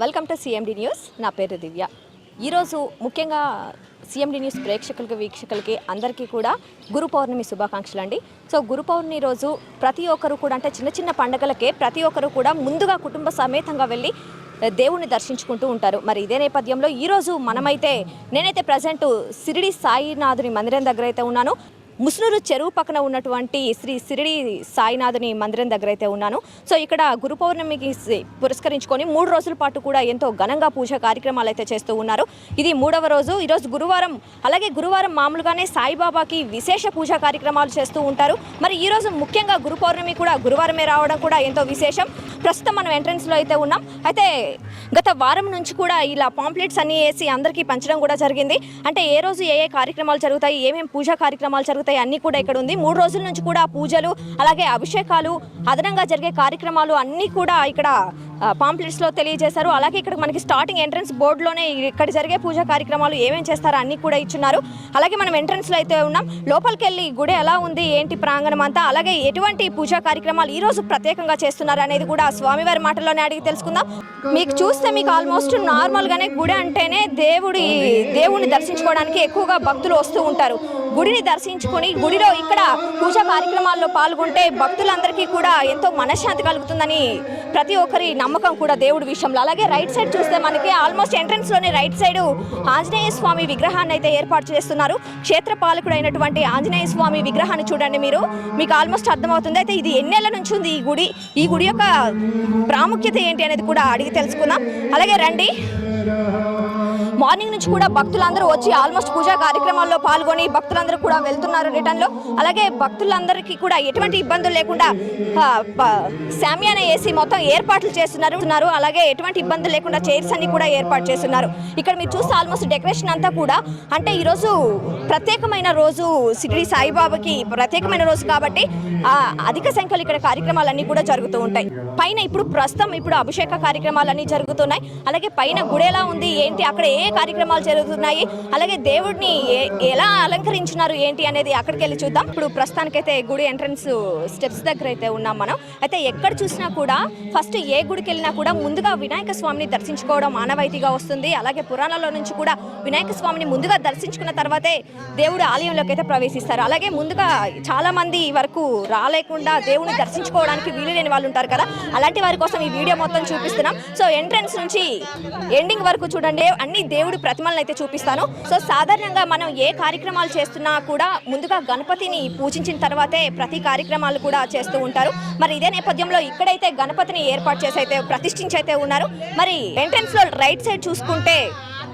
Welcome to CMD news నా పేరు దివ్య. ఈరోజు ముఖ్యంగా సిఎండి న్యూస్ ప్రేక్షకులకి వీక్షకులకి అందరికీ కూడా గురు పౌర్ణమి శుభాకాంక్షలు అండి. సో గురు పౌర్ణమి రోజు ప్రతి ఒక్కరు కూడా అంటే చిన్న చిన్న పండగలకే ప్రతి ఒక్కరు కూడా ముందుగా కుటుంబ సమేతంగా వెళ్ళి దేవుణ్ణి దర్శించుకుంటూ ఉంటారు. మరి ఇదే నేపథ్యంలో ఈరోజు మనమైతే నేనైతే ప్రజెంట్ సిరిడి సాయినాథుని మందిరం దగ్గర అయితే ఉన్నాను. ముసునూరు చెరువు పక్కన ఉన్నటువంటి శ్రీ సిరిడి సాయినాథుని మందిరం దగ్గర అయితే ఉన్నాను. సో ఇక్కడ గురు పౌర్ణమికి పురస్కరించుకొని మూడు రోజుల పాటు కూడా ఎంతో ఘనంగా పూజ కార్యక్రమాలు అయితే చేస్తూ ఉన్నారు. ఇది మూడవ రోజు. ఈరోజు గురువారం అలాగే గురువారం మామూలుగానే సాయిబాబాకి విశేష పూజా కార్యక్రమాలు చేస్తూ ఉంటారు. మరి ఈరోజు ముఖ్యంగా గురు పౌర్ణమి కూడా గురువారమే రావడం కూడా ఎంతో విశేషం. ప్రస్తుతం మనం ఎంట్రన్స్లో అయితే ఉన్నాం. అయితే గత వారం నుంచి కూడా ఇలా పాంప్లెట్స్ అన్నీ వేసి అందరికీ పంచడం కూడా జరిగింది. అంటే ఏ రోజు ఏ ఏ కార్యక్రమాలు జరుగుతాయి ఏమేమి పూజా కార్యక్రమాలు జరుగుతాయి అన్నీ కూడా ఇక్కడ ఉంది. మూడు రోజుల నుంచి కూడా పూజలు అలాగే అభిషేకాలు అదనంగా జరిగే కార్యక్రమాలు అన్నీ కూడా ఇక్కడ పాంప్లెట్స్లో తెలియజేశారు. అలాగే ఇక్కడ మనకి స్టార్టింగ్ ఎంట్రన్స్ బోర్డులోనే ఇక్కడ జరిగే పూజా కార్యక్రమాలు ఏమేమి చేస్తారో అన్నీ కూడా ఇచ్చున్నారు. అలాగే మనం ఎంట్రన్స్లో అయితే ఉన్నాం. లోపలికి వెళ్ళి గుడి ఎలా ఉంది ఏంటి ప్రాంగణం అంతా అలాగే ఎటువంటి పూజా కార్యక్రమాలు ఈరోజు ప్రత్యేకంగా చేస్తున్నారు అనేది కూడా స్వామివారి మాటల్లోనే అడిగి తెలుసుకుందాం. మీకు చూస్తే మీకు ఆల్మోస్ట్ నార్మల్గానే గుడి అంటేనే దేవుడి దేవుడిని దర్శించుకోవడానికి ఎక్కువగా భక్తులు వస్తూ ఉంటారు. గుడిని దర్శించుకొని గుడిలో ఇక్కడ పూజా కార్యక్రమాల్లో పాల్గొంటే భక్తులందరికీ కూడా ఎంతో మనశ్శాంతి కలుగుతుందని ప్రతి ఒక్కరి నమ్మకం కూడా దేవుడి విషయంలో. అలాగే రైట్ సైడ్ చూస్తే మనకి ఆల్మోస్ట్ ఎంట్రన్స్లోనే రైట్ సైడ్ ఆంజనేయ స్వామి విగ్రహాన్ని అయితే ఏర్పాటు చేస్తున్నారు. క్షేత్ర పాలకుడు అయినటువంటి ఆంజనేయ స్వామి విగ్రహాన్ని చూడండి మీరు. మీకు ఆల్మోస్ట్ అర్థమవుతుంది. అయితే ఇది ఎన్నేళ్ళ నుంచి ఉంది ఈ గుడి? ఈ గుడి యొక్క ప్రాముఖ్యత ఏంటి అనేది కూడా అడిగి తెలుసుకుందాం. అలాగే రండి. మార్నింగ్ నుంచి కూడా భక్తులందరూ వచ్చి ఆల్మోస్ట్ పూజా కార్యక్రమాల్లో పాల్గొని భక్తులందరూ కూడా వెళ్తున్నారు రిటర్న్లో. అలాగే భక్తులందరికీ కూడా ఎటువంటి ఇబ్బందులు లేకుండా శామ్యాన వేసి మొత్తం ఏర్పాట్లు చేస్తున్నారు ఉన్నారు. అలాగే ఎటువంటి ఇబ్బందులు లేకుండా చైర్స్ అన్ని కూడా ఏర్పాటు చేస్తున్నారు. ఇక్కడ మీరు చూస్తే ఆల్మోస్ట్ డెకరేషన్ అంతా కూడా అంటే ఈరోజు ప్రత్యేకమైన రోజు సిరిడి సాయిబాబాకి ప్రత్యేకమైన రోజు కాబట్టి అధిక సంఖ్యలో ఇక్కడ కార్యక్రమాలన్నీ కూడా జరుగుతూ ఉంటాయి. పైన ఇప్పుడు ప్రస్తుతం ఇప్పుడు అభిషేక కార్యక్రమాలన్నీ జరుగుతున్నాయి. అలాగే పైన గుడి ఎలా ఉంది ఏంటి అక్కడ ఏ కార్యక్రమాలు జరుగుతున్నాయి. అలాగే దేవుడిని ఎలా అలంకరించినారు ఏంటి అనేది అక్కడికి వెళ్ళి చూద్దాం. ఇప్పుడు ప్రస్తుతానికైతే గుడి ఎంట్రన్స్ స్టెప్స్ దగ్గర అయితే ఉన్నాం మనం. అయితే ఎక్కడ చూసినా కూడా ఫస్ట్ ఏ గుడికి వెళ్ళినా కూడా ముందుగా వినాయక స్వామిని దర్శించుకోవడం ఆనవాయితీగా వస్తుంది. అలాగే పురాణాల్లో నుంచి కూడా వినాయక స్వామిని ముందుగా దర్శించుకున్న తర్వాతే దేవుడు ఆలయంలోకి అయితే ప్రవేశిస్తారు. అలాగే ముందుగా చాలా మంది వరకు రాలేకుండా దేవుని దర్శించుకోవడానికి వీలు లేని వాళ్ళు ఉంటారు కదా అలాంటి వారి కోసం ఈ వీడియో మొత్తం చూపిస్తున్నాం. సో ఎంట్రన్స్ నుంచి ఎండింగ్ వరకు చూడండి. అన్ని దేవుడి ప్రతిమలను అయితే చూపిస్తాను. సో సాధారణంగా మనం ఏ కార్యక్రమాలు చేస్తున్నా కూడా ముందుగా గణపతిని పూజించిన తర్వాతే ప్రతి కార్యక్రమాలు కూడా చేస్తూ ఉంటారు. మరి ఇదే నేపథ్యంలో ఇక్కడైతే గణపతిని ఏర్పాటు చేసి అయితే ప్రతిష్ఠించి అయితే ఉన్నారు. మరి ఎంట్రన్స్లో రైట్ సైడ్ చూసుకుంటే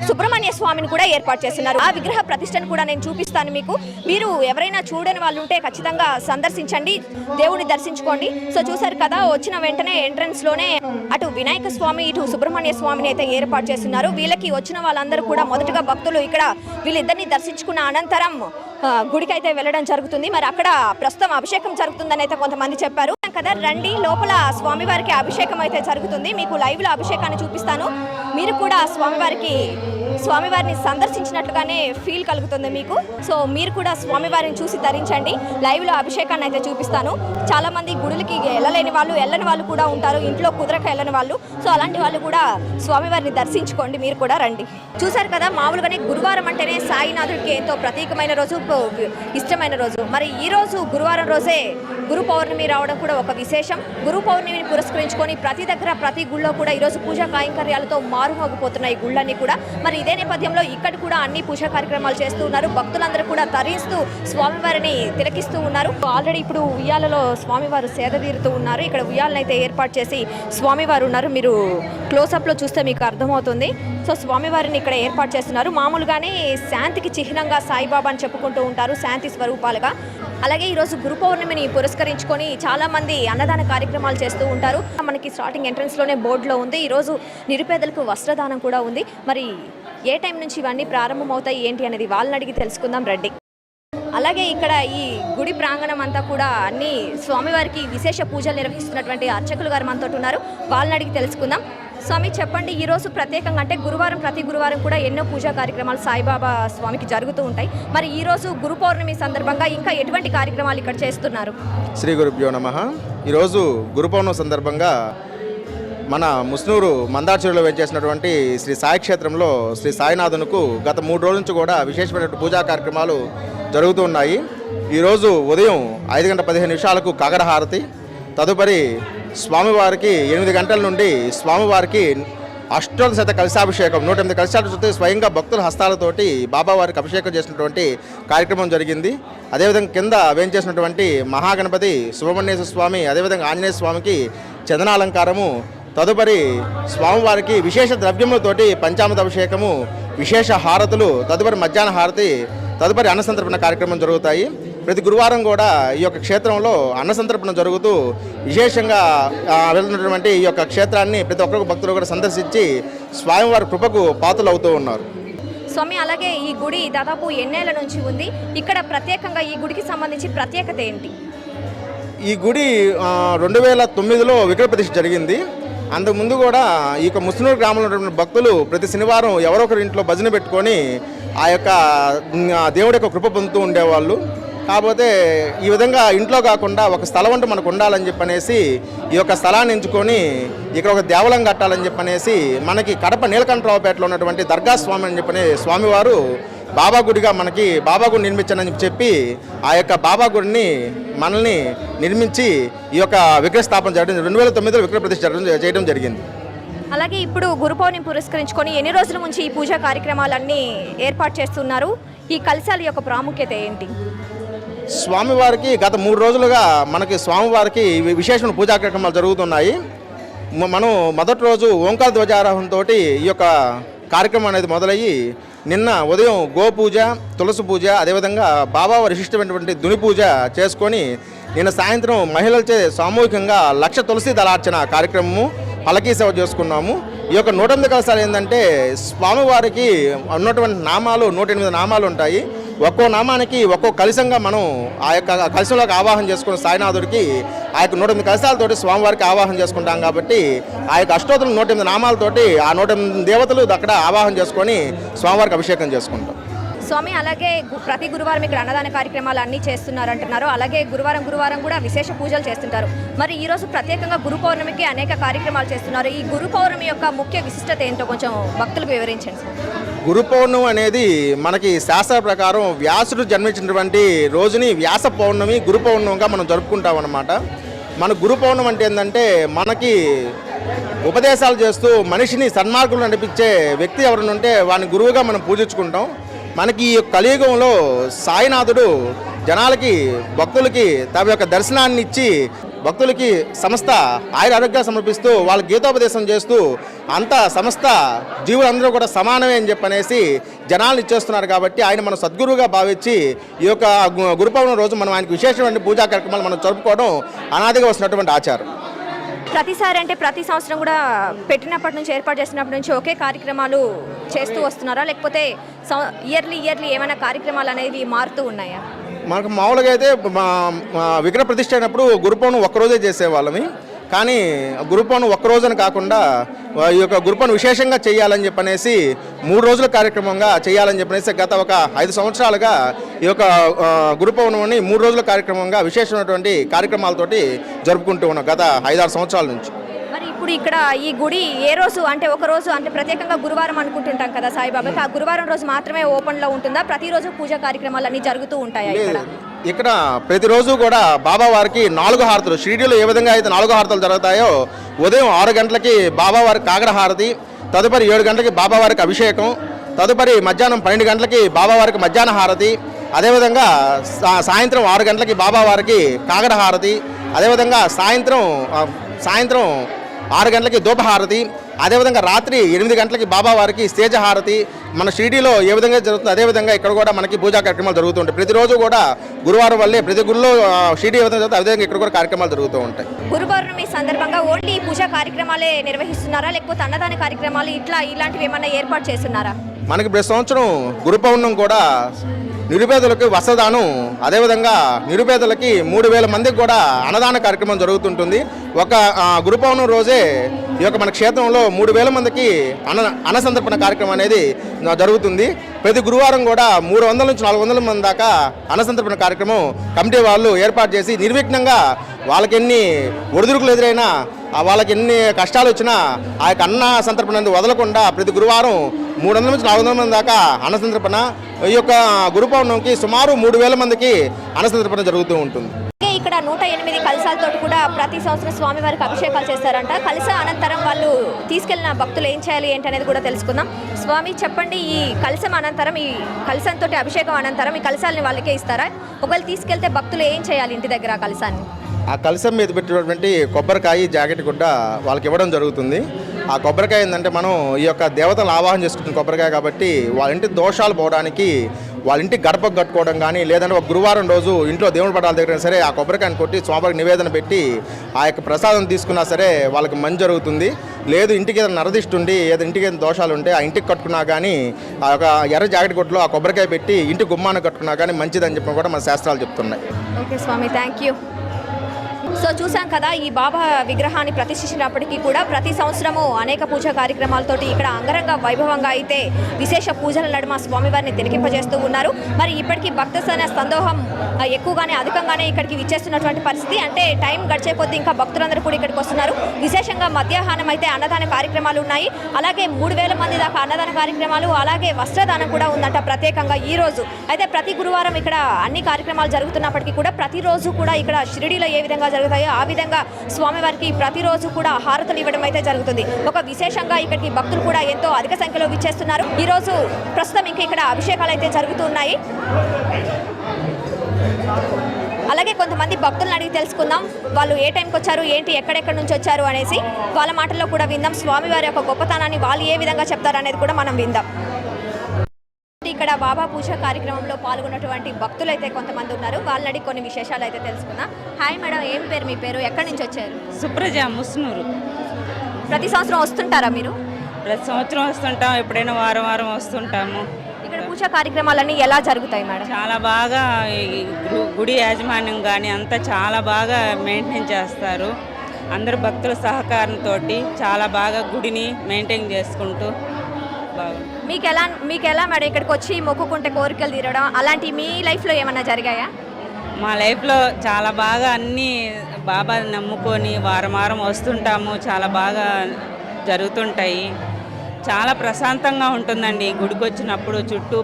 సుబ్రహ్మణ్య స్వామిని కూడా ఏర్పాటు చేస్తున్నారు. ఆ విగ్రహ ప్రతిష్టను కూడా నేను చూపిస్తాను మీకు. మీరు ఎవరైనా చూడని వాళ్ళు ఉంటే ఖచ్చితంగా సందర్శించండి. దేవుని దర్శించుకోండి. సో చూసారు కదా వచ్చిన వెంటనే ఎంట్రన్స్లోనే అటు వినాయక స్వామి ఇటు సుబ్రహ్మణ్య స్వామిని అయితే ఏర్పాటు చేస్తున్నారు. వీళ్ళకి వచ్చిన వాళ్ళందరూ కూడా మొదటగా భక్తులు ఇక్కడ వీళ్ళిద్దరిని దర్శించుకున్న అనంతరం గుడికి అయితే వెళ్ళడం జరుగుతుంది. మరి అక్కడ ప్రస్తుతం అభిషేకం జరుగుతుందని అయితే కొంతమంది చెప్పారు. కదా రండి లోపల స్వామివారికి అభిషేకం అయితే జరుగుతుంది. మీకు లైవ్లో అభిషేకాన్ని చూపిస్తాను. మీరు కూడా స్వామివారికి స్వామివారిని సందర్శించినట్లుగానే ఫీల్ కలుగుతుంది మీకు. సో మీరు కూడా స్వామివారిని చూసి ధరించండి లైవ్లో అభిషేకాన్ని అయితే చూపిస్తాను. చాలామంది గుడులకి వెళ్ళలేని వాళ్ళు వెళ్ళని వాళ్ళు కూడా ఉంటారు. ఇంట్లో కుదరక వెళ్ళని వాళ్ళు. సో అలాంటి వాళ్ళు కూడా స్వామివారిని దర్శించుకోండి. మీరు కూడా రండి. చూశారు కదా మామూలుగానే గురువారం అంటేనే సాయినాథుడికి ఎంతో ప్రత్యేకమైన రోజు ఇష్టమైన రోజు. మరి ఈ రోజు గురువారం రోజే గురు పౌర్ణమి రావడం కూడా ఒక విశేషం. గురు పౌర్ణమిని పురస్కరించుకొని ప్రతి దగ్గర ప్రతి గుళ్ళో కూడా ఈరోజు పూజా కాయంకర్యాలతో మారుమోగిపోతున్నాయి గుళ్ళన్నీ కూడా. మరి ఇదే నేపథ్యంలో ఇక్కడ కూడా అన్ని పూజా కార్యక్రమాలు చేస్తూ ఉన్నారు. భక్తులందరూ కూడా తరిస్తూ స్వామివారిని తిలకిస్తూ ఉన్నారు. ఆల్రెడీ ఇప్పుడు ఉయ్యాలలో స్వామివారు సేద తీరుతూ ఉన్నారు. ఇక్కడ ఉయ్యాలను అయితే ఏర్పాటు చేసి స్వామివారు ఉన్నారు. మీరు క్లోజప్లో చూస్తే మీకు అర్థమవుతుంది. సో స్వామివారిని ఇక్కడ ఏర్పాటు చేస్తున్నారు. మామూలుగానే శాంతికి చిహ్నంగా సాయిబాబా అని చెప్పుకుంటూ ఉంటారు శాంతి స్వరూపాలుగా. అలాగే ఈరోజు గురు పౌర్ణమిని పురస్కరించుకొని చాలామంది అన్నదాన కార్యక్రమాలు చేస్తూ ఉంటారు. మనకి స్టార్టింగ్ ఎంట్రన్స్లోనే బోర్డులో ఉంది. ఈరోజు నిరుపేదలకు వస్త్రదానం కూడా ఉంది. మరి ఏ టైం నుంచి ఇవన్నీ ప్రారంభమవుతాయి? ఏంటి అనేది వాళ్ళని అడిగి తెలుసుకుందాం రండి. అలాగే ఇక్కడ ఈ గుడి ప్రాంగణం అంతా కూడా అన్ని స్వామివారికి విశేష పూజలు నిర్వహిస్తున్నటువంటి అర్చకులు గారు మనతో ఉన్నారు. వాళ్ళని అడిగి తెలుసుకుందాం. స్వామి చెప్పండి ఈరోజు ప్రత్యేకంగా అంటే గురువారం ప్రతి గురువారం కూడా ఎన్నో పూజా కార్యక్రమాలు సాయిబాబా స్వామికి జరుగుతూ ఉంటాయి. మరి ఈరోజు గురు పౌర్ణమి సందర్భంగా ఇంకా ఎటువంటి కార్యక్రమాలు ఇక్కడ చేస్తున్నారు? శ్రీ గురుభ్యో నమ. ఈరోజు గురు పౌర్ణమి సందర్భంగా మన ముస్నూరు మందార్చూరులో వేచేసినటువంటి శ్రీ సాయి క్షేత్రంలో శ్రీ సాయినాథునకు గత మూడు రోజుల నుంచి కూడా విశేషమైనటువంటి పూజా కార్యక్రమాలు జరుగుతూ ఉన్నాయి. ఈరోజు ఉదయం ఐదు గంటల పదిహేను నిమిషాలకు కాగరహారతి తదుపరి స్వామివారికి ఎనిమిది గంటల నుండి స్వామివారికి అష్టోల శత కలశాభిషేకం నూట ఎనిమిది కలశాలతో స్వయంగా భక్తుల హస్తాలతోటి బాబావారికి అభిషేకం చేసినటువంటి కార్యక్రమం జరిగింది. అదేవిధంగా కింద వేయించేసినటువంటి మహాగణపతి సుబ్రహ్మణ్యేశ్వర స్వామి అదేవిధంగా ఆంజనేయ స్వామికి చందనాలంకారము తదుపరి స్వామివారికి విశేష ద్రవ్యములతోటి పంచామృత అభిషేకము విశేష హారతులు తదుపరి మధ్యాహ్న హారతి తదుపరి అన్నసంతర్పణ కార్యక్రమం జరుగుతాయి. ప్రతి గురువారం కూడా ఈ యొక్క క్షేత్రంలో అన్నసంతర్పణ జరుగుతూ విశేషంగా వెళ్తున్నటువంటి ఈ యొక్క క్షేత్రాన్ని ప్రతి ఒక్కరు భక్తులు కూడా సందర్శించి స్వామివారి కృపకు పాత్రలు అవుతూ ఉన్నారు. స్వామి అలాగే ఈ గుడి దాదాపు ఎన్నేళ్ళ నుంచి ఉంది. ఇక్కడ ప్రత్యేకంగా ఈ గుడికి సంబంధించి ప్రత్యేకత ఏంటి? ఈ గుడి రెండు వేల తొమ్మిదిలో విగ్రహ ప్రతిష్ఠ జరిగింది. అంతకు ముందు కూడా ఈ యొక్క ముస్లిం గ్రామంలో ఉన్నటువంటి భక్తులు ప్రతి శనివారం ఎవరో ఒకరి ఇంట్లో భజన పెట్టుకొని ఆ యొక్క దేవుడి యొక్క కృప పొందుతూ ఉండేవాళ్ళు. కాకపోతే ఈ విధంగా ఇంట్లో కాకుండా ఒక స్థలం అంటూ మనకు ఉండాలని చెప్పనేసి ఈ యొక్క స్థలాన్ని ఎంచుకొని ఇక్కడ ఒక దేవాలయం కట్టాలని చెప్పనేసి మనకి కడప నీలకంఠరావుపేటలో ఉన్నటువంటి దర్గా స్వామి అని చెప్పని స్వామివారు బాబా గుడిగా మనకి బాబా గుడి నిర్మించానని చెప్పి ఆ యొక్క బాబా గుడిని మనల్ని నిర్మించి ఈ యొక్క విగ్రహ స్థాపన చేయడం రెండు వేల తొమ్మిదిలో విగ్రహ ప్రతిష్ఠ చేయడం- చేయడం జరిగింది. అలాగే ఇప్పుడు గురు పౌర్ణమి పురస్కరించుకొని ఎన్ని రోజుల నుంచి ఈ పూజా కార్యక్రమాలన్నీ ఏర్పాటు చేస్తున్నారు? ఈ కలశాల యొక్క ప్రాముఖ్యత ఏంటి? స్వామివారికి గత మూడు రోజులుగా మనకి స్వామివారికి విశేషమైన పూజా కార్యక్రమాలు జరుగుతున్నాయి. మనం మొదటి రోజు ఓంకార ధ్వజారోహంతో ఈ యొక్క కార్యక్రమం అనేది మొదలయ్యి నిన్న ఉదయం గోపూజ తులసి పూజ అదేవిధంగా బాబా విశిష్టమైనటువంటి దుని పూజ చేసుకొని నిన్న సాయంత్రం మహిళలచే సామూహికంగా లక్ష తులసి దళార్చన కార్యక్రమము పలకీ సేవ చేసుకున్నాము. ఈ యొక్క నూట ఎనిమిది కలసాలు ఏంటంటే స్వామివారికి ఉన్నటువంటి నామాలు నూట ఎనిమిది నామాలు ఉంటాయి. ఒక్కో నామానికి ఒక్కో కలశంగా మనం ఆ యొక్క కలశంలోకి ఆవాహన చేసుకున్న సాయినాథుడికి ఆ యొక్క నూట ఎనిమిది కలశాలతోటి స్వామివారికి ఆవాహన చేసుకుంటాం కాబట్టి ఆ యొక్క అష్టోత్తరం నూట ఎనిమిది నామాలతోటి ఆ నూట ఎనిమిది దేవతలు అక్కడ ఆవాహన చేసుకొని స్వామివారికి అభిషేకం చేసుకుంటాం. స్వామి అలాగే గు- ప్రతి గురువారం ఇక్కడ అన్నదాన కార్యక్రమాలు అన్నీ చేస్తున్నారు అంటున్నారు అలాగే గురువారం గురువారం కూడా విశేష పూజలు చేస్తుంటారు. మరి ఈరోజు ప్రత్యేకంగా గురు పౌర్ణమికి అనేక కార్యక్రమాలు చేస్తున్నారు. ఈ గురు పౌర్ణమి యొక్క ముఖ్య విశిష్టత ఏంటో కొంచెం భక్తులకు వివరించండి గురు పౌర్ణమి అనేది మనకి శాస్త్ర ప్రకారం వ్యాసుడు జన్మించినటువంటి రోజుని వ్యాస పౌర్ణమి గురు పౌర్ణమిగా మనం జరుపుకుంటాం అన్నమాట. మన గురు పౌర్ణమి అంటే ఏంటంటే మనకి ఉపదేశాలు చేస్తూ మనిషిని సన్మార్గులు నడిపించే వ్యక్తి ఎవరిని ఉంటే వాని గురువుగా మనం పూజించుకుంటాం. మనకి ఈ కలియుగంలో సాయినాథుడు జనాలకి భక్తులకి తమ యొక్క దర్శనాన్ని ఇచ్చి భక్తులకి సంస్థ ఆయుర ఆరోగ్యాలు సమర్పిస్తూ వాళ్ళ గీతోపదేశం చేస్తూ అంత సంస్థ జీవులందరూ కూడా సమానమే అని చెప్పనేసి జనాలు ఇచ్చేస్తున్నారు కాబట్టి ఆయన మనం సద్గురువుగా భావించి ఈ యొక్క గు- రోజు మనం ఆయనకు విశేషమైన పూజా కార్యక్రమాలు మనం జరుపుకోవడం అనాదిగా వస్తున్నటువంటి ఆచారం. ప్రతిసారి అంటే ప్రతి సంవత్సరం కూడా పెట్టినప్పటి నుంచి ఏర్పాటు చేసినప్పటి నుంచి ఒకే కార్యక్రమాలు చేస్తూ వస్తున్నారా? లేకపోతే ఇయర్లీ ఇయర్లీ ఏమైనా కార్యక్రమాలు అనేవి మారుతూ ఉన్నాయా? మనకు మామూలుగా అయితే విగ్రహ ప్రతిష్ట అయినప్పుడు గురుపౌర్ణం ఒక్కరోజే చేసేవాళ్ళమి కానీ గురు పౌర్ణమి ఒక్క రోజున కాకుండా ఈ యొక్క గురు విశేషంగా చేయాలని చెప్పనేసి మూడు రోజుల కార్యక్రమంగా చేయాలని చెప్పనేసి గత ఒక ఐదు సంవత్సరాలుగా ఈ యొక్క ఆ, గురు మూడు రోజుల కార్యక్రమంగా విశేషమైనటువంటి కార్యక్రమాలతోటి జరుపుకుంటూ ఉన్నాం గత ఐదారు సంవత్సరాల నుంచి. ఇప్పుడు ఇక్కడ ఈ గుడి ఏ రోజు అంటే ఒక రోజు అంటే ప్రత్యేకంగా గురువారం అనుకుంటుంటాం కదా సాయిబాబాకి ఆ గురువారం రోజు మాత్రమే ఓపెన్లో ఉంటుందా? ప్రతిరోజు పూజా కార్యక్రమాలు అన్ని జరుగుతూ ఉంటాయా ఇక్కడ? ఇక్కడ ప్రతిరోజు కూడా బాబా వారికి నాలుగు హారతులు. షిరిడీలో ఏ విధంగా అయితే నాలుగు హారతులు జరుగుతాయో ఉదయం ఆరు గంటలకి బాబా వారికి కాగడ హారతి తదుపరి ఏడు గంటలకి బాబా వారికి అభిషేకం తదుపరి మధ్యాహ్నం పన్నెండు గంటలకి బాబా వారికి మధ్యాహ్న హారతి అదేవిధంగా సాయంత్రం ఆరు గంటలకి బాబా వారికి కాగడ హారతి అదేవిధంగా సాయంత్రం సాయంత్రం ఆరు గంటలకి ధూపహారతి అదేవిధంగా రాత్రి ఎనిమిది గంటలకి బాబా వారికి స్టేజ్ హారతి మన షిరిడీలో ఏ విధంగా జరుగుతుంది అదేవిధంగా ఇక్కడ కూడా మనకి పూజా కార్యక్రమాలు జరుగుతుంటాయి ప్రతిరోజు కూడా గురువారం వల్లే ప్రతి గుడిలో షిరిడీ ఏ విధంగా జరుగుతుంది అదేవిధంగా ఇక్కడ కూడా కార్యక్రమాలు జరుగుతూ ఉంటాయి. గురు పౌర్ణమి సందర్భంగా ఓన్లీ పూజా కార్యక్రమాలే నిర్వహిస్తున్నారా? లేకపోతే అన్నదాన కార్యక్రమాలు ఇట్లా ఇలాంటివి ఏమన్నా ఏర్పాటు చేస్తున్నారా? మనకి ప్రతి సంవత్సరం గురు పౌర్ణం కూడా నిరుపేదలకు వసదానం అదేవిధంగా నిరుపేదలకి మూడు వేల మందికి కూడా అన్నదాన కార్యక్రమం జరుగుతుంటుంది. ఒక గురుపౌర్ణం రోజే ఈ యొక్క మన క్షేత్రంలో మూడు వేల మందికి అన్న అన్నసంతర్పణ కార్యక్రమం అనేది జరుగుతుంది. ప్రతి గురువారం కూడా మూడు వందల నుంచి నాలుగు వందల మంది దాకా అన్నసంతర్పణ కార్యక్రమం కమిటీ వాళ్ళు ఏర్పాటు చేసి నిర్విఘ్నంగా వాళ్ళకెన్ని ఒడిదుడుకులు ఎదురైనా వాళ్ళకి ఎన్ని కష్టాలు వచ్చినా ఆ యొక్క అన్న సంతర్పణ వదలకుండా ప్రతి గురువారం మూడు వందల నుంచి నాలుగు వందల మంది దాకా అన్న సంతర్పణ ఈ యొక్క గురు పౌర్ణమికి సుమారు మూడు వేల మందికి అన్న సంతర్పణ జరుగుతూ ఉంటుంది. ఇక్కడ నూట ఎనిమిది కలశాలతో కూడా ప్రతి సంవత్సరం స్వామివారికి అభిషేకాలు చేస్తారంట. కలశ అనంతరం వాళ్ళు తీసుకెళ్ళిన భక్తులు ఏం చేయాలి ఏంటి అనేది కూడా తెలుసుకుందాం. స్వామి చెప్పండి ఈ కలశం అనంతరం ఈ కలశంతో అభిషేకం అనంతరం ఈ కలశాలని వాళ్ళకే ఇస్తారా? ఒకవేళ తీసుకెళ్తే భక్తులు ఏం చేయాలి ఇంటి దగ్గర ఆ కలశాన్ని? ఆ కలశం మీద పెట్టినటువంటి కొబ్బరికాయ జాకెట్ గుడ్డ వాళ్ళకి ఇవ్వడం జరుగుతుంది. ఆ కొబ్బరికాయ ఏంటంటే మనం ఈ యొక్క దేవతలను ఆవాహన చేసుకుంటున్న కొబ్బరికాయ కాబట్టి వాళ్ళ ఇంటి దోషాలు పోవడానికి వాళ్ళ ఇంటి గడపకు కట్టుకోవడం కానీ లేదంటే ఒక గురువారం రోజు ఇంట్లో దేవుడి పటాల దగ్గర సరే ఆ కొబ్బరికాయని కొట్టి స్వామికి నివేదన పెట్టి ఆ యొక్క ప్రసాదం తీసుకున్నా సరే వాళ్ళకి మంచి జరుగుతుంది. లేదు ఇంటికి ఏదైనా నరదిష్టి ఉండి ఏదైనా ఇంటికి ఏదైనా దోషాలు ఉంటే ఆ ఇంటికి కట్టుకున్నా కానీ ఆ యొక్క ఎర్ర జాకెట్ కొట్టులో ఆ కొబ్బరికాయ పెట్టి ఇంటి గుమ్మాన కట్టుకున్నా కానీ మంచిదని చెప్పి కూడా మన శాస్త్రాలు చెప్తున్నాయి. Okay swami thank you. So చూసాం కదా ఈ బాబా విగ్రహాన్ని ప్రతిష్ఠించినప్పటికీ కూడా ప్రతి సంవత్సరము అనేక పూజా కార్యక్రమాలతోటి ఇక్కడ అంగరంగ వైభవంగా అయితే విశేష పూజల నడుమ స్వామివారిని తిరిగింపజేస్తూ ఉన్నారు. మరి ఇప్పటికీ భక్త సందోహం ఎక్కువగానే అధికంగానే ఇక్కడికి విచ్చేస్తున్నటువంటి పరిస్థితి. అంటే టైం గడిచే కొద్దీ ఇంకా భక్తులందరూ కూడా ఇక్కడికి వస్తున్నారు. విశేషంగా మధ్యాహ్నం అయితే అన్నదాన కార్యక్రమాలు ఉన్నాయి. అలాగే మూడు వేల మంది దాకా అన్నదాన కార్యక్రమాలు అలాగే వస్త్రదానం కూడా ఉందంట ప్రత్యేకంగా ఈ రోజు. అయితే ప్రతి గురువారం ఇక్కడ అన్ని కార్యక్రమాలు జరుగుతున్నప్పటికీ కూడా ప్రతిరోజు కూడా ఇక్కడ షిరిడీలో ఏ విధంగా జరుగుతాయో ఆ విధంగా స్వామివారికి ప్రతిరోజు కూడా హారతులు ఇవ్వడం అయితే జరుగుతుంది. ఒక విశేషంగా ఇక్కడికి భక్తులు కూడా ఎంతో అధిక సంఖ్యలో విచ్చేస్తున్నారు. ఈ రోజు ప్రస్తుతం ఇంకా ఇక్కడ అభిషేకాలు అయితే జరుగుతున్నాయి అలాగే కొంతమంది భక్తులను అడిగి తెలుసుకుందాం. వాళ్ళు ఏ టైంకి వచ్చారు? ఏంటి? ఎక్కడెక్కడి నుంచి వచ్చారు? అనేసి వాళ్ళ మాటల్లో కూడా విందాం. స్వామివారి యొక్క గొప్పతనాన్ని వాళ్ళు ఏ విధంగా చెప్తారు అనేది కూడా మనం విందాం. ఇక్కడ బాబా పూజ కార్యక్రమంలో పాల్గొన్నటువంటి భక్తులు అయితే కొంతమంది ఉన్నారు. వాళ్ళని కొన్ని విశేషాలు అయితే తెలుసుకుందాం. హాయ్ మేడం ఏం పేరు? మీ పేరు? ఎక్కడి నుంచి వచ్చారు? సుప్రజ ముస్నూరు. ప్రతి సంవత్సరం వస్తుంటారా మీరు? ప్రతి సంవత్సరం వస్తుంటాం. ఎప్పుడైనా వారం వారం వస్తుంటాము. ఇక్కడ పూజా కార్యక్రమాలన్నీ ఎలా జరుగుతాయి మేడం చాలా బాగా ఈ గు- గుడి యాజమాన్యం కానీ అంతా చాలా బాగా మెయింటైన్ చేస్తారు. అందరు భక్తుల సహకారంతో చాలా బాగా గుడిని మెయింటైన్ చేసుకుంటూ మీకు ఎలా మీకు ఎలా మేడం ఇక్కడికి వచ్చి మొక్కుకుంటే కోరికలు తీరడం? అలాంటి మీ లైఫ్లో ఏమన్నా జరిగాయా? మా లైఫ్లో చాలా బాగా అన్నీ బాబా నమ్ముకొని వారం వారం వస్తుంటాము. చాలా బాగా జరుగుతుంటాయి. చాలా ప్రశాంతంగా ఉంటుందండి. గుడికి వచ్చినప్పుడు చుట్టూ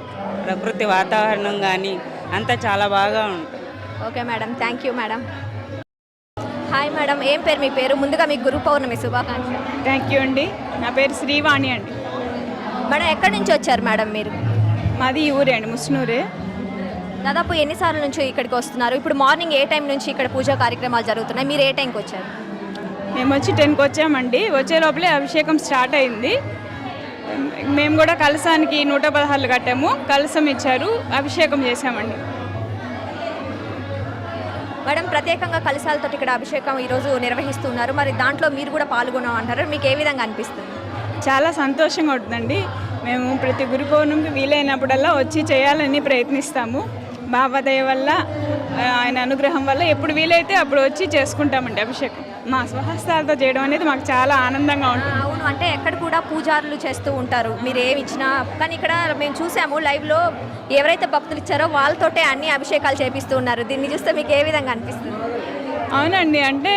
ప్రకృతి వాతావరణం కానీ అంతా చాలా బాగా ఉంటుంది. Okay madam. Thank you madam. Hi madam. ఏం పేరు మీ పేరు? ముందుగా మీకు గురు పౌర్ణమి శుభాకాంక్షలు. థ్యాంక్ యూ అండి. నా పేరు శ్రీవాణి అండి. మేడం ఎక్కడి నుంచి వచ్చారు మేడం మీరు? మాది ఈ ఊరే అండి ముస్నూరే. దాదాపు ఎన్నిసార్లు నుంచి ఇక్కడికి వస్తున్నారు? ఇప్పుడు మార్నింగ్ ఏ టైం నుంచి ఇక్కడ పూజా కార్యక్రమాలు జరుగుతున్నాయి? మీరు ఏ టైంకి వచ్చారు? మేము వచ్చి టెన్కి వచ్చామండి. వచ్చే లోపలే అభిషేకం స్టార్ట్ అయింది. మేము కూడా కలసానికి నూట పదహారులు కట్టాము. కలసం ఇచ్చారు అభిషేకం చేసామండి మేడం ప్రత్యేకంగా కలశాలతో ఇక్కడ అభిషేకం ఈరోజు నిర్వహిస్తున్నారు. మరి దాంట్లో మీరు కూడా పాల్గొన్నాం అంటారు మీకు ఏ విధంగా అనిపిస్తుంది? చాలా సంతోషంగా ఉంటుందండి. మేము ప్రతి గురు పౌర్ణమికి వీలైనప్పుడల్లా వచ్చి చేయాలని ప్రయత్నిస్తాము. బాబా దయ వల్ల ఆయన అనుగ్రహం వల్ల ఎప్పుడు వీలైతే అప్పుడు వచ్చి చేసుకుంటామండి అభిషేకం. మా స్వహస్తాలతో చేయడం అనేది మాకు చాలా ఆనందంగా ఉంటుంది. అవును అంటే ఎక్కడ కూడా పూజారులు చేస్తూ ఉంటారు. మీరు ఏమి ఇచ్చినా కానీ ఇక్కడ మేము చూసాము లైవ్లో ఎవరైతే భక్తులు ఇచ్చారో వాళ్ళతోటే అన్ని అభిషేకాలు చేపిస్తూ ఉన్నారు. దీన్ని చూస్తే మీకు ఏ విధంగా అనిపిస్తుంది? అవునండి. అంటే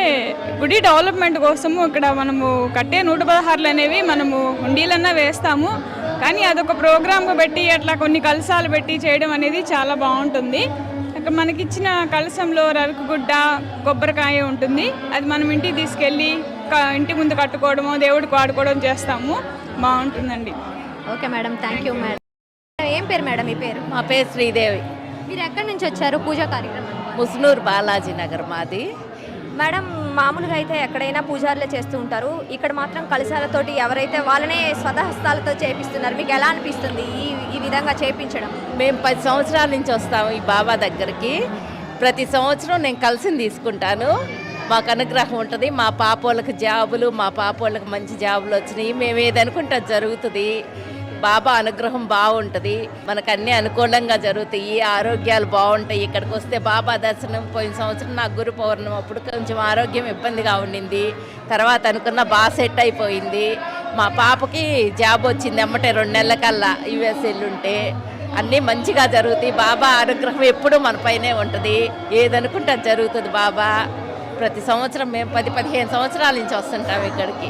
గుడి డెవలప్మెంట్ కోసము ఇక్కడ మనము కట్టే నూట పదహారులు అనేవి మనము హుండీలన్నా వేస్తాము. కానీ అదొక ప్రోగ్రామ్గా పెట్టి అట్లా కొన్ని కలసాలు పెట్టి చేయడం అనేది చాలా బాగుంటుంది. అక్కడ మనకిచ్చిన కలసంలో రవికి గుడ్డ కొబ్బరికాయ ఉంటుంది. అది మనం ఇంటికి తీసుకెళ్ళి ఇంటి ముందు కట్టుకోవడము దేవుడికి వాడుకోవడం చేస్తాము. బాగుంటుందండి. Okay madam. Thank you madam. ఏం పేరు మేడం మీ పేరు? మా పేరు శ్రీదేవి. మీరు ఎక్కడి నుంచి వచ్చారు? పూజా కార్యక్రమం. ముస్నూర్ బాలాజీ నగర్ మాది. మేడం మామూలుగా అయితే ఎక్కడైనా పూజారులే చేస్తూ ఉంటారు. ఇక్కడ మాత్రం కలశాలతోటి ఎవరైతే వాళ్ళనే స్వతహస్తాలతో చేపిస్తున్నారు మీకు ఎలా అనిపిస్తుంది ఈ ఈ విధంగా చేపించడం? మేము పది సంవత్సరాల నుంచి వస్తాము ఈ బాబా దగ్గరికి. ప్రతి సంవత్సరం నేను కలిసి తీసుకుంటాను. మాకు అనుగ్రహం ఉంటుంది. మా పాపోళ్ళకి జాబులు మా పాపోళ్ళకి మంచి జాబులు వచ్చినాయి. మేము ఏదనుకుంటే జరుగుతుంది. బాబా అనుగ్రహం బాగుంటుంది. మనకు అన్ని అనుకూలంగా జరుగుతాయి. ఆరోగ్యాలు బాగుంటాయి. ఇక్కడికి వస్తే బాబా దర్శనం పోయిన సంవత్సరం నాకు గురు పౌర్ణమి అప్పుడు కొంచెం ఆరోగ్యం ఇబ్బందిగా ఉండింది. తర్వాత అనుకున్న బాగా సెట్ అయిపోయింది. మా పాపకి జాబ్ వచ్చింది అమ్మటే రెండు నెలల కల్లా యుఎస్ ఉంటే అన్నీ మంచిగా జరుగుతాయి. బాబా అనుగ్రహం ఎప్పుడూ మన పైనే ఉంటుంది. ఏదనుకుంటే అది జరుగుతుంది బాబా. ప్రతి సంవత్సరం మేము పది పదిహేను సంవత్సరాల నుంచి వస్తుంటాం ఇక్కడికి.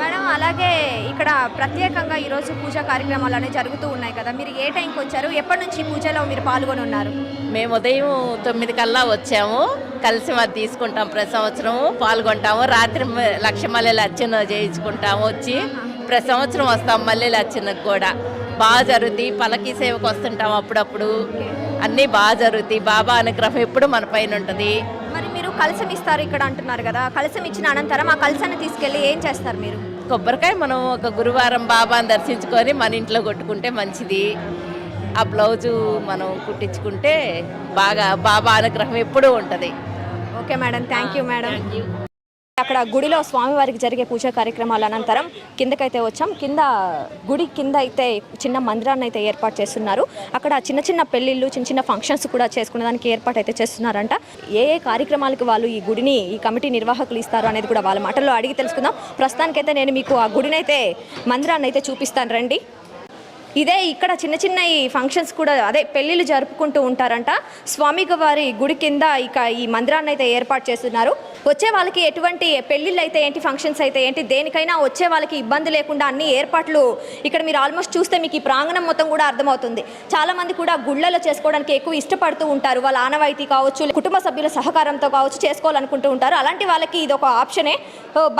మేడం అలాగే ఇక్కడ ప్రత్యేకంగా ఈరోజు పూజా కార్యక్రమాలు అనేవి జరుగుతూ ఉన్నాయి కదా. మీరు ఏ టైంకి వచ్చారు? ఎప్పటి నుంచి పూజలో మీరు పాల్గొని ఉన్నారు? మేము ఉదయం తొమ్మిది కల్లా వచ్చాము. కలిసి మరి తీసుకుంటాం ప్రతి సంవత్సరము పాల్గొంటాము. రాత్రి మ- లక్ష మల్లెలు అర్చన చేయించుకుంటాము వచ్చి ప్రతి సంవత్సరం వస్తాం మల్లెలు అర్చనకు కూడా. బాగా జరుగుతాయి పలకి సేవకు వస్తుంటాం అప్పుడప్పుడు. అన్నీ బాగా జరుగుతాయి బాబా అనుగ్రహం ఎప్పుడు మన పైన ఉంటుంది. మరి మీరు కలసం ఇస్తారు ఇక్కడ అంటున్నారు కదా. కలసం ఇచ్చిన అనంతరం ఆ కలసాన్ని తీసుకెళ్ళి ఏం చేస్తారు మీరు? కొబ్బరికాయ మనం ఒక గురువారం బాబాని దర్శించుకొని మన ఇంట్లో కొట్టుకుంటే మంచిది. ఆ బ్లౌజు మనం కుట్టించుకుంటే బాగా బాబా అనుగ్రహం ఎప్పుడూ ఉంటుంది. Okay madam thank you madam. అక్కడ గుడిలో స్వామివారికి జరిగే పూజా కార్యక్రమాల అనంతరం కిందకైతే వచ్చాం. కింద గుడి కింద అయితే చిన్న మందిరాన్ని అయితే ఏర్పాటు చేస్తున్నారు. అక్కడ చిన్న చిన్న పెళ్ళిళ్ళు చిన్న చిన్న ఫంక్షన్స్ కూడా చేసుకునే దానికి ఏర్పాటు అయితే చేస్తున్నారంట. ఏ ఏ కార్యక్రమాలకు వాళ్ళు ఈ గుడిని ఈ కమిటీ నిర్వాహకులు ఇస్తారు అనేది కూడా వాళ్ళ మాటల్లో అడిగి తెలుసుకుందాం. ప్రస్తుతానికైతే నేను మీకు ఆ గుడినైతే మందిరాన్ని అయితే చూపిస్తాను. రండి. ఇదే ఇక్కడ చిన్న చిన్న ఈ ఫంక్షన్స్ కూడా అదే పెళ్ళిళ్ళు జరుపుకుంటూ ఉంటారంట. స్వామి వారి గుడి కింద ఇక ఈ మందిరాన్ని అయితే ఏర్పాటు చేస్తున్నారు. వచ్చే వాళ్ళకి ఎటువంటి పెళ్ళిళ్ళు అయితే ఏంటి ఫంక్షన్స్ అయితే ఏంటి దేనికైనా వచ్చే వాళ్ళకి ఇబ్బంది లేకుండా అన్ని ఏర్పాట్లు ఇక్కడ మీరు ఆల్మోస్ట్ చూస్తే మీకు ఈ ప్రాంగణం మొత్తం కూడా అర్థమవుతుంది. చాలా మంది కూడా గుళ్ళలో చేసుకోవడానికి ఎక్కువ ఇష్టపడుతూ ఉంటారు. వాళ్ళ ఆనవాయితీ కావచ్చు కుటుంబ సభ్యుల సహకారంతో కావచ్చు చేసుకోవాలనుకుంటూ ఉంటారు. అలాంటి వాళ్ళకి ఇది ఒక ఆప్షనే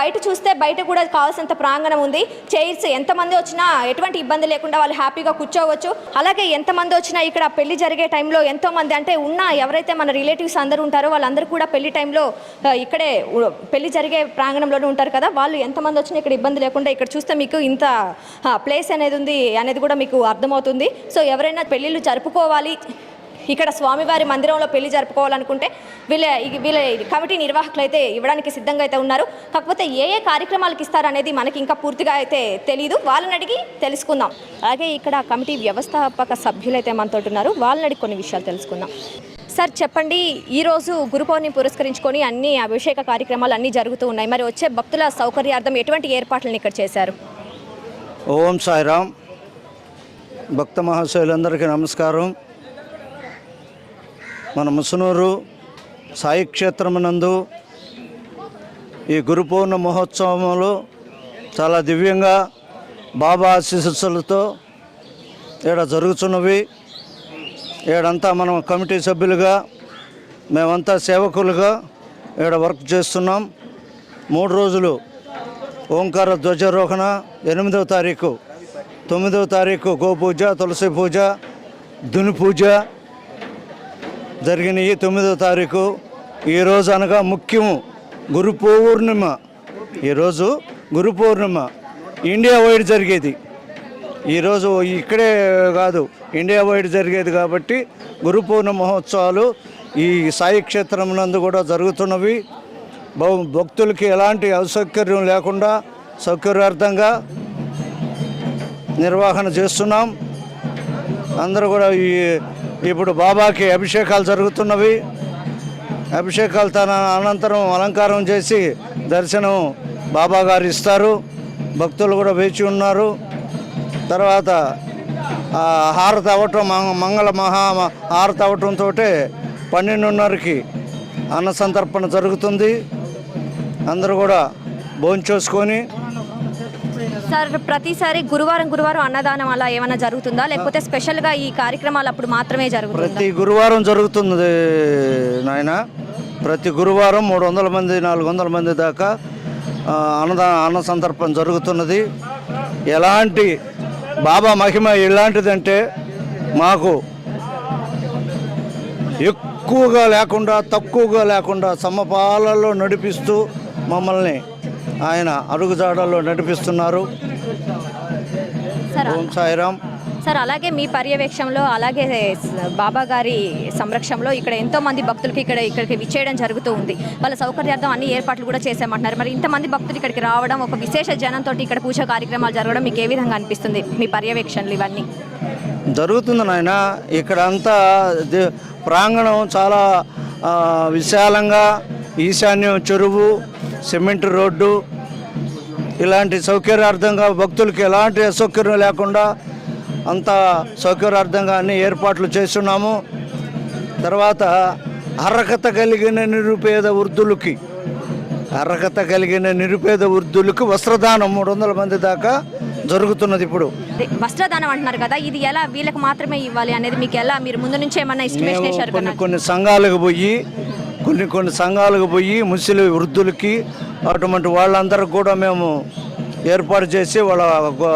బయట చూస్తే బయట కూడా కావాల్సినంత ప్రాంగణం ఉంది. చైర్స్ ఎంతమంది వచ్చినా ఎటువంటి ఇబ్బంది లేకుండా వాళ్ళు హ్యాపీగా కూర్చోవచ్చు. అలాగే ఎంతమంది వచ్చినా ఇక్కడ పెళ్ళి జరిగే టైంలో ఎంతో మంది అంటే ఉన్న ఎవరైతే మన రిలేటివ్స్ అందరూ ఉంటారో వాళ్ళందరూ కూడా పెళ్ళి టైంలో ఇక్కడే పెళ్ళి జరిగే ప్రాంగణంలోనే ఉంటారు కదా. వాళ్ళు ఎంతమంది వచ్చినా ఇక్కడ ఇబ్బంది లేకుండా ఇక్కడ చూస్తే మీకు ఇంత ప్లేస్ అనేది ఉంది అనేది కూడా మీకు అర్థమవుతుంది. సో ఎవరైనా పెళ్ళిళ్ళు జరుపుకోవాలి ఇక్కడ స్వామివారి మందిరంలో పెళ్ళి జరుపుకోవాలనుకుంటే వీళ్ళ వీళ్ళ కమిటీ నిర్వాహకులు అయితే ఇవ్వడానికి సిద్ధంగా అయితే ఉన్నారు. కాకపోతే ఏ ఏ కార్యక్రమాలకు ఇస్తారనేది మనకి ఇంకా పూర్తిగా అయితే తెలియదు వాళ్ళని అడిగి తెలుసుకుందాం. అలాగే ఇక్కడ కమిటీ వ్యవస్థాపక సభ్యులైతే మనతో ఉన్నారు. వాళ్ళని అడిగి కొన్ని విషయాలు తెలుసుకుందాం. సార్ చెప్పండి. ఈరోజు గురు పౌర్ణమి పురస్కరించుకొని అన్ని అభిషేక కార్యక్రమాలు అన్నీ జరుగుతూ ఉన్నాయి. మరి వచ్చే భక్తుల సౌకర్యార్థం ఎటువంటి ఏర్పాట్లను ఇక్కడ చేశారు? ఓం సాయిరామ్. భక్త మహాశయులందరికీ నమస్కారం. మన ముసునూరు సాయి క్షేత్రమునందు ఈ గురు పౌర్ణ మహోత్సవంలో చాలా దివ్యంగా బాబా ఆశీస్సులతో ఇక్కడ జరుగుతున్నవి. ఈడంతా మనం కమిటీ సభ్యులుగా మేమంతా సేవకులుగా ఇక్కడ వర్క్ చేస్తున్నాం. మూడు రోజులు ఓంకార ధ్వజారోహణ ఎనిమిదవ తారీఖు తొమ్మిదవ తారీఖు గోపూజ తులసి పూజ దుని పూజ జరిగినాయి తొమ్మిదో తారీఖు. ఈరోజు అనగా ముఖ్యము గురు పౌర్ణిమ. ఈరోజు గురు పౌర్ణిమ. ఇండియా వైడ్ జరిగేది. ఈరోజు ఇక్కడే కాదు ఇండియా వైడ్ జరిగేది కాబట్టి గురు పౌర్ణమి మహోత్సవాలు ఈ సాయి క్షేత్రం నందు కూడా జరుగుతున్నవి. భ- భక్తులకి ఎలాంటి అసౌకర్యం లేకుండా సౌకర్యార్థంగా నిర్వహణ చేస్తున్నాం. అందరూ కూడా ఈ ఇప్పుడు బాబాకి అభిషేకాలు జరుగుతున్నవి. అభిషేకాలు తన అనంతరం అలంకారం చేసి దర్శనం బాబా గారు ఇస్తారు. భక్తులు కూడా వేచి ఉన్నారు. తర్వాత హారత హారతి అవ్వటం మంగళ మహా హారతి అవ్వటంతో పన్నెండున్నరకి అన్న సంతర్పణ జరుగుతుంది. అందరూ కూడా భోంచేసుకొని సార్ ప్రతిసారి గురువారం గురువారం అన్నదానం అలా ఏమైనా జరుగుతుందా? లేకపోతే స్పెషల్గా ఈ కార్యక్రమాలు అప్పుడు మాత్రమే జరుగుతుంది? ప్రతి గురువారం జరుగుతుంది నాయన. ప్రతి గురువారం మూడు వందల మంది నాలుగు వందల మంది దాకా అన్నదా అన్న సందర్భం జరుగుతున్నది. ఎలాంటి బాబా మహిమ ఎలాంటిదంటే మాకు ఎక్కువగా లేకుండా తక్కువగా లేకుండా సమపాలలో నడిపిస్తూ మమ్మల్ని ఆయన అడుగుజాడల్లో నడిపిస్తున్నారు. సార్ ఓం సాయిరామ్. సార్ అలాగే మీ పర్యవేక్షణలో అలాగే బాబా గారి సంరక్షణలో ఇక్కడ ఎంతో మంది భక్తులకి ఇక్కడ ఇక్కడికి విచ్చేయడం జరుగుతూ ఉంది. వాళ్ళ సౌకర్యార్థం అన్ని ఏర్పాట్లు కూడా చేసామంటున్నారు మరి ఇంతమంది భక్తులు ఇక్కడికి రావడం ఒక విశేష జనంతో ఇక్కడ పూజా కార్యక్రమాలు జరగడం మీకు ఏ విధంగా అనిపిస్తుంది? మీ పర్యవేక్షణలు ఇవన్నీ. జరుగుతుంది నాయన. ఇక్కడ అంతా ప్రాంగణం చాలా విశాలంగా ఈశాన్యం చెరువు సిమెంట్ రోడ్డు ఇలాంటి సౌకర్యార్థంగా భక్తులకి ఎలాంటి అసౌకర్యం లేకుండా అంత సౌకర్యార్థంగా అన్ని ఏర్పాట్లు చేస్తున్నాము. తర్వాత అర్హత కలిగిన నిరుపేద వృద్ధులకి అర్హత కలిగిన నిరుపేద వృద్ధులకు వస్త్రదానం మూడు వందల మంది దాకా జరుగుతున్నది ఇప్పుడు. వస్త్రదానం అంటున్నారు కదా ఇది ఎలా వీళ్ళకి మాత్రమే ఇవ్వాలి అనేది మీకు ఎలా మీరు ముందు నుంచి ఏమన్నా కొన్ని కొన్ని సంఘాలకు పోయి కొన్ని కొన్ని సంఘాలకు పోయి ముసలి వృద్ధులకి అటువంటి వాళ్ళందరికి కూడా మేము ఏర్పాటు చేసి వాళ్ళ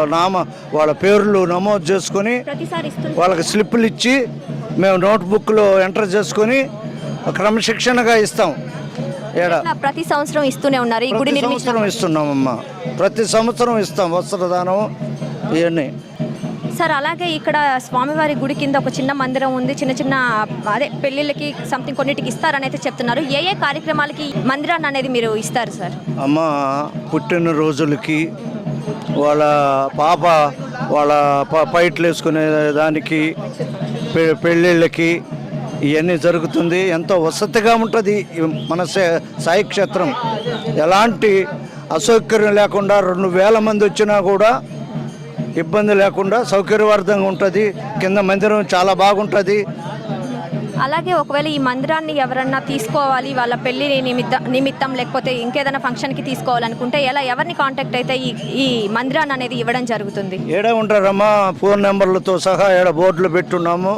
నామ వాళ్ళ పేర్లు నమోదు చేసుకొని వాళ్ళకి స్లిప్పులు ఇచ్చి మేము నోట్బుక్లో ఎంటర్ చేసుకొని క్రమశిక్షణగా ఇస్తాం. ఏడ? ప్రతి సంవత్సరం ఇస్తూనే ఉన్నారు. ఈ గుడి ఇస్తున్నామమ్మా. ప్రతి సంవత్సరం ఇస్తాం వస్త్రదానం ఇవన్నీ. సార్ అలాగే ఇక్కడ స్వామివారి గుడి కింద ఒక చిన్న మందిరం ఉంది. చిన్న చిన్న అదే పెళ్ళిళ్ళకి సంథింగ్ కొన్నిటికి ఇస్తారని అయితే చెప్తున్నారు. ఏ ఏ కార్యక్రమాలకి మందిరాన్ని అనేది మీరు ఇస్తారు సార్? అమ్మ పుట్టిన రోజులకి వాళ్ళ పాప వాళ్ళ ప- పైట్లు వేసుకునే దానికి పె- పెళ్ళిళ్ళకి ఇవన్నీ జరుగుతుంది. ఎంతో వసతిగా ఉంటుంది మన సాయి క్షేత్రం. ఎలాంటి అసౌకర్యం లేకుండా రెండు వేల మంది వచ్చినా కూడా ఇబ్బంది లేకుండా సౌకర్యవర్ధంగా ఉంటుంది. కింద మందిరం చాలా బాగుంటుంది. అలాగే ఒకవేళ ఈ మందిరాన్ని ఎవరన్నా తీసుకోవాలి వాళ్ళ పెళ్ళి నిమిత్తం నిమిత్తం లేకపోతే ఇంకేదైనా ఫంక్షన్కి తీసుకోవాలనుకుంటే ఎలా ఎవరిని కాంటాక్ట్ అయితే ఈ ఈ మందిరాన్ని అనేది ఇవ్వడం జరుగుతుంది? ఏడ ఉంటారమ్మా ఫోన్ నెంబర్లతో సహా ఏడ బోర్డులు పెట్టున్నాము.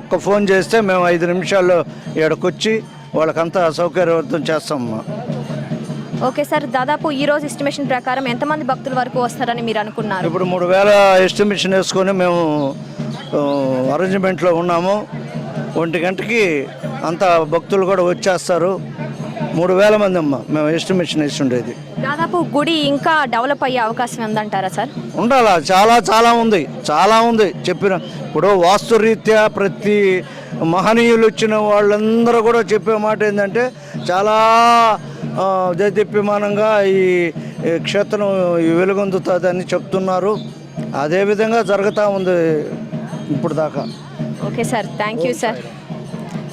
ఒక్క ఫోన్ చేస్తే మేము ఐదు నిమిషాల్లో ఏడకొచ్చి వాళ్ళకంతా సౌకర్యవంతం చేస్తామమ్మా. ఓకే సార్ దాదాపు ఈ రోజు ఎస్టిమేషన్ ప్రకారం ఎంతమంది భక్తుల వరకు వస్తారని మీరు అనుకున్నారు? ఇప్పుడు మూడు వేల ఎస్టిమేషన్ వేసుకొని మేము అరేంజ్మెంట్లో ఉన్నాము. ఒంటి గంటకి అంత భక్తులు కూడా వచ్చేస్తారు. మూడు వేల మంది అమ్మ మేము ఎస్టిమేషన్ వేసి ఉండేది దాదాపు గుడి ఇంకా డెవలప్ అయ్యే అవకాశం ఉందంటారా సార్? ఉండాలా? చాలా చాలా ఉంది. చాలా ఉంది. చెప్పిన ఇప్పుడు వాస్తురీత్యా ప్రతి మహనీయులు వచ్చిన వాళ్ళందరూ కూడా చెప్పే మాట ఏంటంటే చాలా ఆ, దేదీప్యమానంగా ఈ ఈ క్షేత్రం వెలుగొందుతుంది అని చెప్తున్నారు. అదేవిధంగా జరుగుతూ ఉంది ఇప్పుడు దాకా okay sir thank you sir.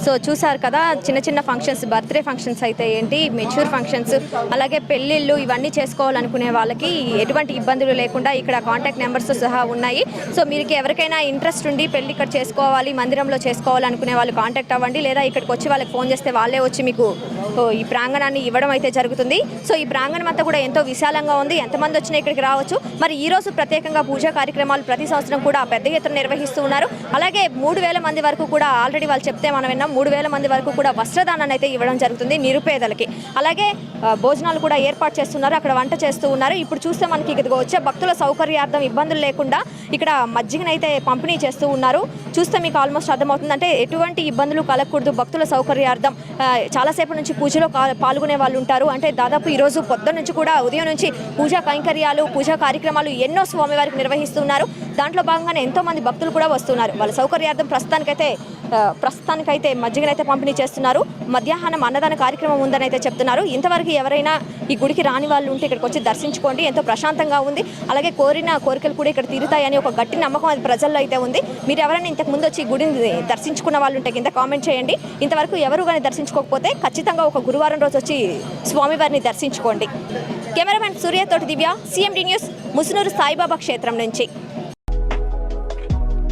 So చూసారు కదా చిన్న చిన్న ఫంక్షన్స్ బర్త్డే ఫంక్షన్స్ అయితే ఏంటి మెచ్యూర్ ఫంక్షన్స్ అలాగే పెళ్ళిళ్ళు ఇవన్నీ చేసుకోవాలనుకునే వాళ్ళకి ఎటువంటి ఇబ్బందులు లేకుండా ఇక్కడ కాంటాక్ట్ నెంబర్స్ సహా ఉన్నాయి. సో మీకు ఎవరికైనా ఇంట్రెస్ట్ ఉండి పెళ్ళి ఇక్కడ చేసుకోవాలి మందిరంలో చేసుకోవాలనుకునే వాళ్ళు కాంటాక్ట్ అవ్వండి లేదా ఇక్కడికి వచ్చి వాళ్ళకి ఫోన్ చేస్తే వాళ్ళే వచ్చి మీకు ఈ ప్రాంగణాన్ని ఇవ్వడం అయితే జరుగుతుంది. సో ఈ ప్రాంగణం అంతా కూడా ఎంతో విశాలంగా ఉంది ఎంతమంది వచ్చినా ఇక్కడికి రావచ్చు. మరి ఈ రోజు ప్రత్యేకంగా పూజా కార్యక్రమాలు ప్రతి సంవత్సరం కూడా పెద్ద ఎత్తున నిర్వహిస్తూ ఉన్నారు. అలాగే మూడు వేల మంది వరకు కూడా ఆల్రెడీ వాళ్ళు చెప్తే మనం విన్నాం మూడు వేల మంది వరకు కూడా వస్త్రదానాన్ని అయితే ఇవ్వడం జరుగుతుంది నిరుపేదలకి. అలాగే భోజనాలు కూడా ఏర్పాటు చేస్తున్నారు అక్కడ వంట చేస్తూ ఉన్నారు. ఇప్పుడు చూస్తే మనకి ఇదిగో వచ్చే భక్తుల సౌకర్యార్థం ఇబ్బందులు లేకుండా ఇక్కడ మజ్జిగనైతే పంపిణీ చేస్తూ ఉన్నారు. చూస్తే మీకు ఆల్మోస్ట్ అర్థమవుతుంది. అంటే ఎటువంటి ఇబ్బందులు కలగకూడదు భక్తుల సౌకర్యార్థం. చాలాసేపు నుంచి పూజలో పాల్గొనే వాళ్ళు ఉంటారు. అంటే దాదాపు ఈరోజు పొద్దున్న నుంచి కూడా ఉదయం నుంచి పూజా కైంకర్యాలు పూజా కార్యక్రమాలు ఎన్నో స్వామివారికి నిర్వహిస్తున్నారు దాంట్లో భాగంగానే ఎంతో మంది భక్తులు కూడా వస్తున్నారు. వాళ్ళ సౌకర్యార్థం ప్రస్తుతానికైతే ప్రస్తుతానికైతే మజ్జిగనైతే పంపిణీ చేస్తున్నారు. మధ్యాహ్నం అన్నదాన కార్యక్రమం ఉందని అయితే చెప్తున్నారు. ఇంతవరకు ఎవరైనా ఈ గుడికి రాని వాళ్ళు ఉంటే ఇక్కడికి వచ్చి దర్శించుకోండి. ఎంతో ప్రశాంతంగా ఉంది. అలాగే కోరిన కోరికలు కూడా ఇక్కడ తీరుతాయని ఒక గట్టి నమ్మకం అది ప్రజల్లో అయితే ఉంది. మీరు ఎవరైనా ఇంతకు ముందు వచ్చి ఈ గుడిని దర్శించుకున్న వాళ్ళు ఉంటే కింద కామెంట్ చేయండి. ఇంతవరకు ఎవరు కానీ దర్శించుకోకపోతే ఖచ్చితంగా ఒక గురువారం రోజు వచ్చి స్వామివారిని దర్శించుకోండి. కెమెరామెన్ సూర్యతోటి దివ్య సిఎండి న్యూస్ ముసునూరు సాయిబాబా క్షేత్రం నుంచి.